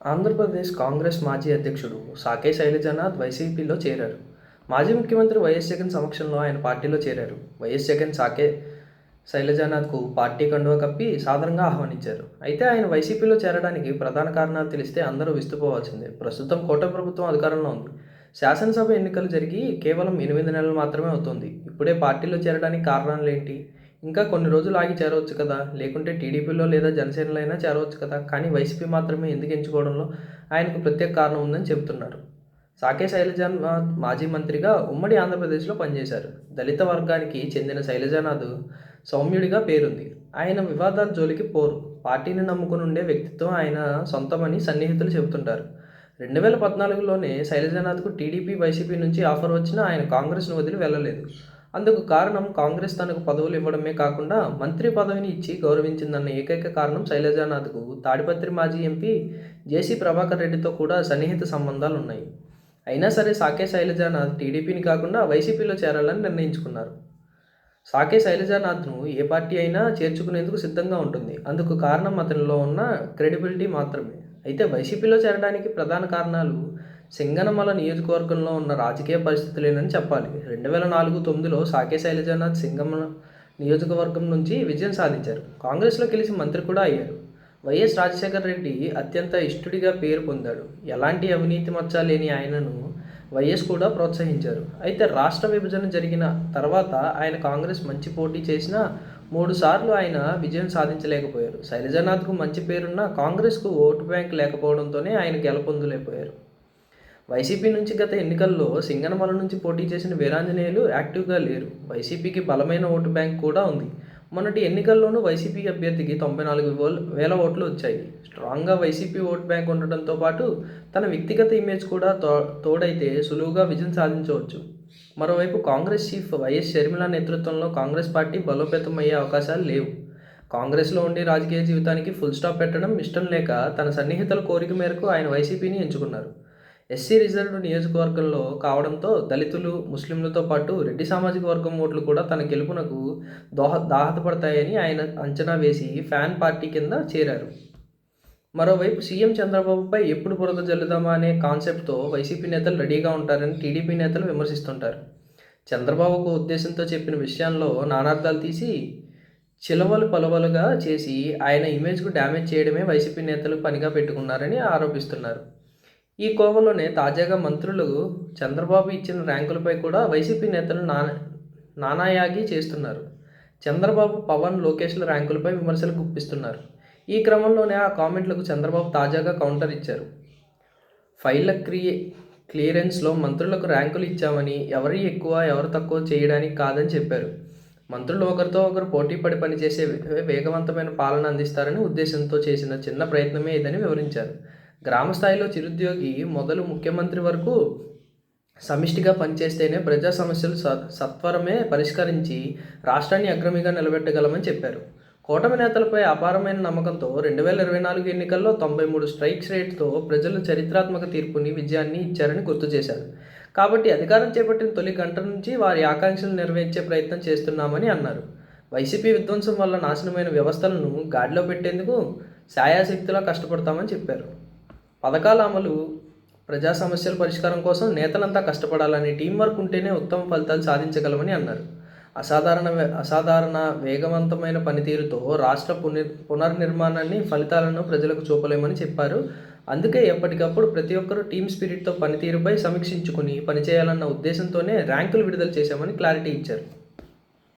ఆంధ్రప్రదేశ్ కాంగ్రెస్ మాజీ అధ్యక్షుడు సాకే శైలజనాథ్ వైసీపీలో చేరారు. మాజీ ముఖ్యమంత్రి వైఎస్ జగన్ సమక్షంలో ఆయన పార్టీలో చేరారు. వైఎస్ జగన్ సాకే శైలజానాథ్కు పార్టీ కండువా కప్పి సాధారణంగా ఆహ్వానించారు. అయితే ఆయన వైసీపీలో చేరడానికి ప్రధాన కారణాలు తెలిస్తే అందరూ విస్తుపోవాల్సిందే. ప్రస్తుతం కోట ప్రభుత్వం అధికారంలో ఉంది. శాసనసభ ఎన్నికలు జరిగి కేవలం ఎనిమిది నెలలు మాత్రమే అవుతుంది. ఇప్పుడే పార్టీలో చేరడానికి కారణాలు ఏంటి? ఇంకా కొన్ని రోజులు ఆగి చేరవచ్చు కదా. లేకుంటే టీడీపీలో లేదా జనసేనలో అయినా చేరవచ్చు కదా. కానీ వైసీపీ మాత్రమే ఎందుకు ఎంచుకోవడంలో ఆయనకు ప్రత్యేక కారణం ఉందని చెబుతున్నారు. సాకే శైలజానాథ్ మాజీ మంత్రిగా ఉమ్మడి ఆంధ్రప్రదేశ్లో పనిచేశారు. దళిత వర్గానికి చెందిన శైలజానాథ్ సౌమ్యుడిగా పేరుంది. ఆయన వివాదాల జోలికి పోరు. పార్టీని నమ్ముకుని ఉండే వ్యక్తిత్వం ఆయన సొంతమని సన్నిహితులు చెబుతుంటారు. రెండు వేల పద్నాలుగులోనే శైలజానాథ్కు టీడీపీ వైసీపీ నుంచి ఆఫర్ వచ్చినా ఆయన కాంగ్రెస్ను వదిలి వెళ్ళలేదు. అందుకు కారణం కాంగ్రెస్ తనకు పదవులు ఇవ్వడమే కాకుండా మంత్రి పదవిని ఇచ్చి గౌరవించిందన్న ఏకైక కారణం శైలజానాథ్కు. తాడిపత్రి మాజీ ఎంపీ జేసీ ప్రభాకర్ రెడ్డితో కూడా సన్నిహిత సంబంధాలు ఉన్నాయి. అయినా సరే సాకే శైలజానాథ్ టీడీపీని కాకుండా వైసీపీలో చేరాలని నిర్ణయించుకున్నారు. సాకే శైలజానాథ్ను ఏ పార్టీ అయినా చేర్చుకునేందుకు సిద్ధంగా ఉంటుంది. అందుకు కారణం అతనిలో ఉన్న క్రెడిబిలిటీ మాత్రమే. అయితే వైసీపీలో చేరడానికి ప్రధాన కారణాలు సింగనమల నియోజకవర్గంలో ఉన్న రాజకీయ పరిస్థితులేనని చెప్పాలి. రెండు వేల నాలుగు తొమ్మిదిలో సాకే శైలజనాథ్ సింగమల నియోజకవర్గం నుంచి విజయం సాధించారు. కాంగ్రెస్లో కలిసి మంత్రి కూడా అయ్యారు. వైఎస్ రాజశేఖర రెడ్డి అత్యంత ఇష్టుడిగా పేరు పొందాడు. ఎలాంటి అవినీతి మచ్చ లేని ఆయనను వైఎస్ కూడా ప్రోత్సహించారు. అయితే రాష్ట్ర విభజన జరిగిన తర్వాత ఆయన కాంగ్రెస్ మంచి పోటీ చేసినా మూడు సార్లు ఆయన విజయం సాధించలేకపోయారు. శైలజనాథ్కు మంచి పేరున్న కాంగ్రెస్కు ఓటు బ్యాంక్ లేకపోవడంతోనే ఆయన గెలుపొందలేకపోయారు. వైసీపీ నుంచి గత ఎన్నికల్లో సింగనమల నుంచి పోటీ చేసిన వీరాంజనేయులు యాక్టివ్గా లేరు. వైసీపీకి బలమైన ఓటు బ్యాంక్ కూడా ఉంది. మొన్నటి ఎన్నికల్లోనూ వైసీపీ అభ్యర్థికి తొంభై నాలుగు వేల ఓట్లు వచ్చాయి. స్ట్రాంగ్గా వైసీపీ ఓట్ బ్యాంక్ ఉండటంతో పాటు తన వ్యక్తిగత ఇమేజ్ కూడా తో తోడైతే సులువుగా విజయం సాధించవచ్చు. మరోవైపు కాంగ్రెస్ చీఫ్ వైఎస్ షర్మిల నేతృత్వంలో కాంగ్రెస్ పార్టీ బలోపేతం అయ్యే అవకాశాలు లేవు. కాంగ్రెస్లో ఉండి రాజకీయ జీవితానికి ఫుల్ స్టాప్ పెట్టడం ఇష్టం లేక తన సన్నిహితుల కోరిక మేరకు ఆయన వైసీపీని ఎంచుకున్నారు. ఎస్సీ రిజర్వ్డ్ నియోజకవర్గంలో కావడంతో దళితులు ముస్లింలతో పాటు రెడ్డి సామాజిక వర్గం ఓట్లు కూడా తన గెలుపునకు దోహ దాహదపడతాయని ఆయన అంచనా వేసి ఫ్యాన్ పార్టీ కింద చేరారు. మరోవైపు సీఎం చంద్రబాబుపై ఎప్పుడు బురద జల్లుదామా అనే కాన్సెప్ట్తో వైసీపీ నేతలు రెడీగా ఉంటారని టీడీపీ నేతలు విమర్శిస్తుంటారు. చంద్రబాబుకు ఉద్దేశంతో చెప్పిన విషయాల్లో నానార్థాలు తీసి చిలవలు పలవలుగా చేసి ఆయన ఇమేజ్కు డ్యామేజ్ చేయడమే వైసీపీ నేతలు పనిగా పెట్టుకున్నారని ఆరోపిస్తున్నారు. ఈ కోవలోనే తాజాగా మంత్రులు చంద్రబాబు ఇచ్చిన ర్యాంకులపై కూడా వైసీపీ నేతలు నా నానాయాగి చేస్తున్నారు. చంద్రబాబు పవన్ లోకేష్ల ర్యాంకులపై విమర్శలు గుప్పిస్తున్నారు. ఈ క్రమంలోనే ఆ కామెంట్లకు చంద్రబాబు తాజాగా కౌంటర్ ఇచ్చారు. ఫైళ్ళ క్రియే క్లియరెన్స్లో మంత్రులకు ర్యాంకులు ఇచ్చామని ఎవరి ఎక్కువ ఎవరు తక్కువ చేయడానికి కాదని చెప్పారు. మంత్రులు ఒకరితో ఒకరు పోటీ పడి పనిచేసే వేగవంతమైన పాలన అందిస్తారని ఉద్దేశంతో చేసిన చిన్న ప్రయత్నమే ఇదని వివరించారు. గ్రామ స్థాయిలో చిరుద్యోగి మొదలు ముఖ్యమంత్రి వరకు సమిష్టిగా పనిచేస్తేనే ప్రజా సమస్యలు సత్వరమే పరిష్కరించి రాష్ట్రాన్ని అగ్రమిగా నిలబెట్టగలమని చెప్పారు. కూటమి నేతలపై అపారమైన నమ్మకంతో రెండు వేల ఇరవై నాలుగు ఎన్నికల్లో తొంభై మూడు స్ట్రైక్స్ రేట్తో ప్రజలు చరిత్రాత్మక తీర్పుని విజయాన్ని ఇచ్చారని గుర్తు చేశారు. కాబట్టి అధికారం చేపట్టిన తొలి గంట నుంచి వారి ఆకాంక్షలు నెరవేర్చే ప్రయత్నం చేస్తున్నామని అన్నారు. వైసీపీ విధ్వంసం వల్ల నాశనమైన వ్యవస్థలను గాడిలో పెట్టేందుకు శాయాశక్తిలా కష్టపడతామని చెప్పారు. పథకాల అమలు ప్రజా సమస్యల పరిష్కారం కోసం నేతలంతా కష్టపడాలని టీం వర్క్ ఉంటేనే ఉత్తమ ఫలితాలు సాధించగలమని అన్నారు. అసాధారణ అసాధారణ వేగవంతమైన పనితీరుతో రాష్ట్ర పునర్ పునర్నిర్మాణాన్ని ఫలితాలను ప్రజలకు చూపలేమని చెప్పారు. అందుకే ఎప్పటికప్పుడు ప్రతి ఒక్కరూ టీమ్ స్పిరిట్తో పనితీరుపై సమీక్షించుకుని పనిచేయాలన్న ఉద్దేశంతోనే ర్యాంకులు విడుదల చేశామని క్లారిటీ ఇచ్చారు.